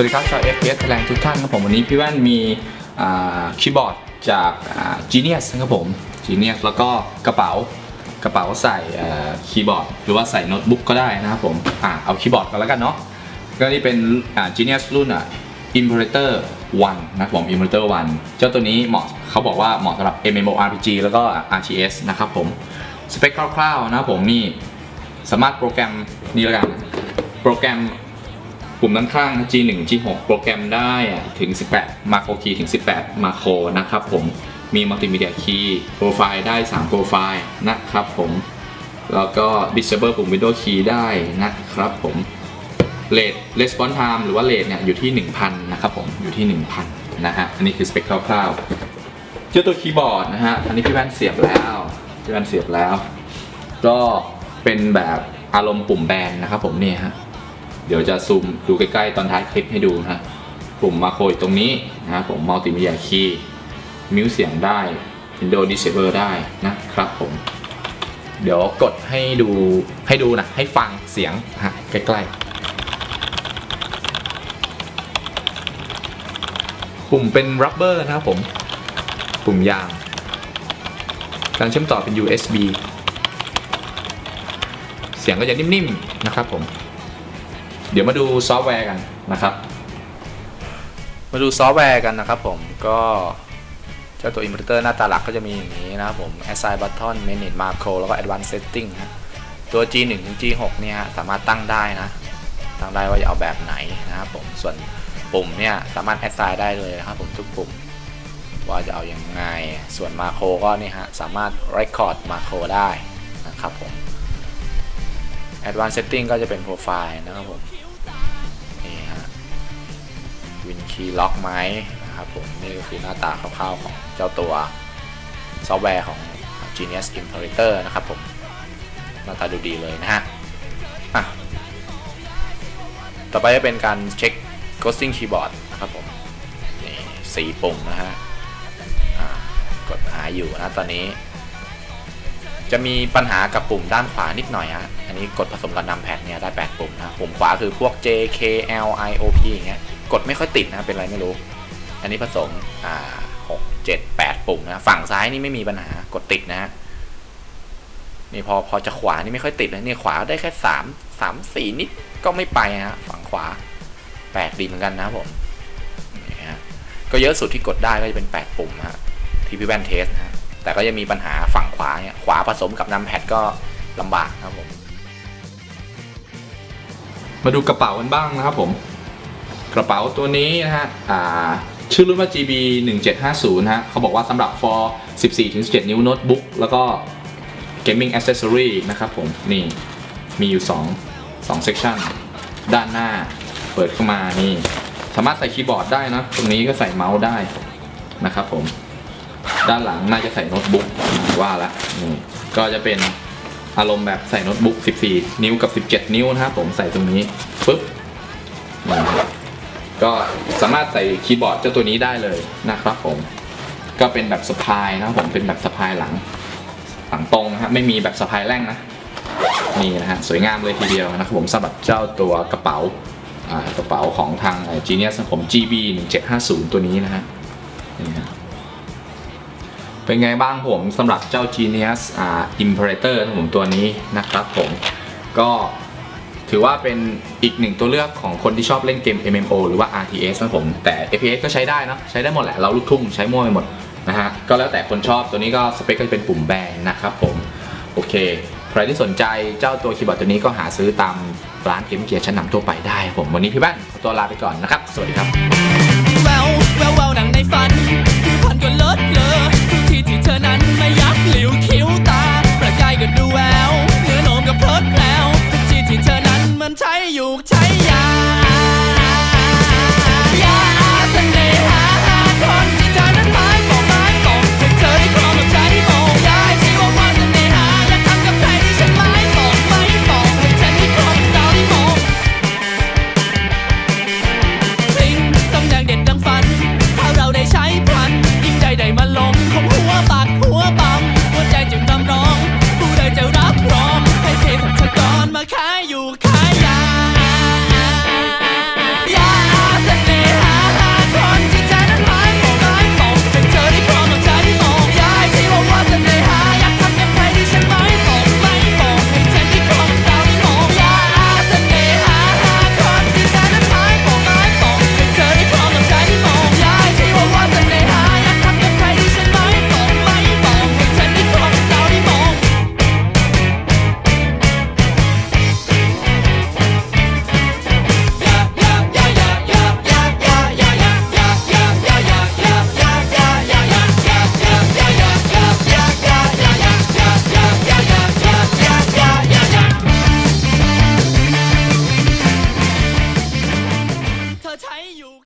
วัสดีครับชาว FPS Thailand ทุกท่านครับผมวันนี้พี่แว่นมีคีย์บอร์ดจาก Genius นะครับผม Genius แล้วก็กระเป๋ากระเป๋าใส่คีย์บอร์ด หรือว่าใส่โน้ตบุ๊กก็ได้นะครับผมอเอาคีย์บอร์ดก่อนแล้วกันเนาะก็นี่เป็น Genius รุ่นอะ Imperator 1นะครับผม Imperator 1 เจ้าตัวนี้เหมาะเขาบอกว่าเหมาะสำหรับ MMORPG แล้วก็ RTS นะครับผมสเปคคร่าวๆนะครับผมนี่สามารถโปรแกรมนี่แล้วกันโปรแกรม ปุ่มด้านข้าง G1 G6 โปรแกรมได้ถึง 18 มาโครคีย์ถึง 18 มาโครนะครับผมมีมัลติมีเดียคีย์โปรไฟล์ได้ 3 โปรไฟล์นะครับผมแล้วก็ disable ปุ่ม Windows Key ได้นะครับผม rate response time หรือว่า rate เนี่ยอยู่ที่ 1,000 นะครับผมอยู่ที่ 1,000 นะฮะ อันนี้คือสเปคคร่าวๆเจ้าตัวคีย์บอร์ดนะฮะ อันนี้พี่แว่นเสียบแล้วพี่แว่นเสียบแล้ว ก็เป็นแบบอารมณ์ปุ่มแบนนะครับผมนี่ฮะ เดี๋ยวจะซูมดูใกล้ๆ ตอนท้ายคลิปให้ดูนะปุ่มมาโครอยตรงนี้นะครับผมมัลติมีเดียคีย์มิวเสียงได้ Windows Disable ได้นะครับผมเดี๋ยวกดให้ดูให้ดูนะ ให้ฟังเสียงฮะใกล้ๆ ปุ่มเป็น rubber นะครับผม ปุ่มยางการเชื่อมต่อเป็น USB เสียงก็จะนิ่มๆ นะครับผม เดี๋ยวมาดูซอฟต์แวร์กันนะครับ มาดูซอฟต์แวร์กันนะครับผมก็เจ้าตัว Inverter หน้าตาหลักก็จะมีอย่างนี้นะครับผม Assign Button Manage Macro แล้วก็ Advanced Setting นะตัว G1 ถึง G6 เนี่ยสามารถตั้งได้นะ ตั้งได้ว่าจะเอาแบบไหนนะครับผม ส่วนปุ่มเนี่ยสามารถ Assign ได้เลยนะครับผมทุกปุ่ม ว่าจะเอาอย่างไง ส่วนมาโครก็นี่ฮะสามารถ Record มาโครได้นะครับผม Advanced Setting ก็จะเป็นโปรไฟล์นะครับผม วินคีย์ล็อกไหมนะครับผมนี่ก็คือหน้าตาคร่าวๆของเจ้าตัวซอฟต์แวร์ของ Genius Imperator นะครับผมหน้าตาดูดีเลยนะฮะต่อไปจะเป็นการเช็ค Ghosting Keyboard นะครับผมนี่สีปุ่มนะฮะกดหาอยู่นะตอนนี้ จะมีปัญหากับปุ่มด้านขวานิดหน่อยฮะอันนี้กดผสมกับนัมแพดเนี่ยได้ 8 ปุ่มนะปุ่มขวาคือพวก J K L I O P อย่างเงี้ย กดไม่ค่อยติดนะเป็นไรไม่รู้ อันนี้ผสมอ่า6 7 8ปุ่มนะฝั่งซ้ายนี่ไม่มีปัญหากดติดนะฮะนี่พอพอจะขวานี่ไม่ค่อยติดนะนี่ขวาได้แค่3 3 4นิดก็ไม่ไปฮะฝั่งขวาแปลกดีเหมือนกันนะผมนี่ฮะก็เยอะสุดที่กดได้ก็จะเป็น8ปุ่มฮะที่พี่แว่นเทสนะแต่ก็จะมีปัญหาฝั่งขวาเนี่ยขวาผสมกับนัมแพดก็ลำบากนะครับผมมาดูกระเป๋ากันบ้างนะครับผม กระเป๋าตัวนี้นะฮะอ่าชื่อรุ่นว่า GB 1750นะฮะเขาบอกว่าสำหรับ for 14-17 นิ้วโน้ตบุ๊กแล้วก็ gaming accessory นะครับผมนี่มีอยู่ 2 2 section ด้านหน้าเปิดเข้ามานี่สามารถใส่คีย์บอร์ดได้นะตรงนี้ก็ใส่เมาส์ได้นะครับผม ด้านหลังน่าจะใส่โน้ตบุ๊กว่าละนี่ก็จะเป็นอารมณ์แบบใส่โน้ตบุ๊ก 14 นิ้วกับ 17 นิ้วนะครับผมใส่ตรงนี้ปึ๊บนี่ ก็สามารถใส่คีย์บอร์ดเจ้าตัวนี้ได้เลยนะครับผม ก็เป็นแบบสะพายนะครับผมเป็นแบบสะพายหลังหลังตรงนะฮะไม่มีแบบสะพายแร่งนะนี่นะฮะสวยงามเลยทีเดียวนะครับผมสำหรับเจ้าตัวกระเป๋ากระเป๋าของทาง Genius ผม GB 1750 ตัวนี้นะฮะนี่ฮะเป็นไงบ้างผมสำหรับเจ้า Genius อ่า Imperator ของผมตัวนี้นะครับผมก็ ถือว่าเป็นอีกหนึ่งตัวเลือกของคนที่ชอบเล่นเกม MMO หรือว่า RTS นะผมแต่ FPS ก็ใช้ได้นะใช้ได้หมดแหละเราลูกทุ่งใช้มั่วไปหมดนะฮะก็แล้วแต่คนชอบตัวนี้ก็สเปคก็จะเป็นปุ่มแบนนะครับผมโอเค ใครที่สนใจเจ้าตัวคีย์บอร์ดตัวนี้ก็หาซื้อตามร้านเกมเกียร์ชั้นนำทั่วไปได้ผมวันนี้พี่บ้านขอตัวลาไปก่อนนะครับ สวัสดีครับ นใช้อยู่ใช้